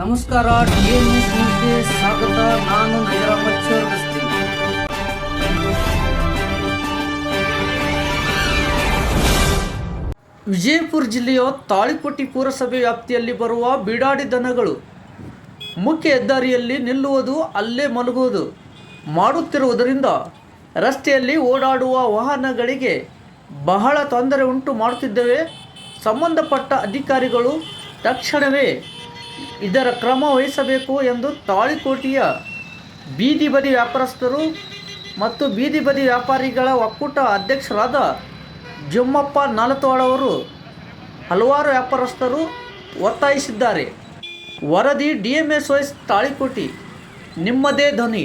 ನಮಸ್ಕಾರ ಸ್ವಾಗತ. ನಾನು ವಿಜಯಪುರ ಜಿಲ್ಲೆಯ ತಾಳಿಕೋಟಿ ಪುರಸಭೆ ವ್ಯಾಪ್ತಿಯಲ್ಲಿ ಬರುವ ಬೀಡಾಡಿ ದನಗಳು ಮುಖ್ಯ ಹೆದ್ದಾರಿಯಲ್ಲಿ ನಿಲ್ಲುವುದು, ಅಲ್ಲೇ ಮಲಗುವುದು, ಮಾಡುತ್ತಿರುವುದರಿಂದ ರಸ್ತೆಯಲ್ಲಿ ಓಡಾಡುವ ವಾಹನಗಳಿಗೆ ಬಹಳ ತೊಂದರೆ ಉಂಟು ಮಾಡುತ್ತಿದ್ದೇವೆ. ಸಂಬಂಧಪಟ್ಟ ಅಧಿಕಾರಿಗಳು ತಕ್ಷಣವೇ ಇದರ ಕ್ರಮ ವಹಿಸಬೇಕು ಎಂದು ತಾಳಿಕೋಟೆಯ ಬೀದಿ ಬದಿ ವ್ಯಾಪಾರಸ್ಥರು ಮತ್ತು ಬೀದಿ ಬದಿ ವ್ಯಾಪಾರಿಗಳ ಒಕ್ಕೂಟ ಅಧ್ಯಕ್ಷರಾದ ಜಮ್ಮಪ್ಪ ನಾಲತವಾಡ ಅವರು ಹಲವಾರು ವ್ಯಾಪಾರಸ್ಥರು ಒತ್ತಾಯಿಸಿದ್ದಾರೆ. ವರದಿ ಡಿ ಎಂ ಎಸ್ ವೈಸ್ ತಾಳಿಕೋಟಿ, ನಿಮ್ಮದೇ ಧ್ವನಿ.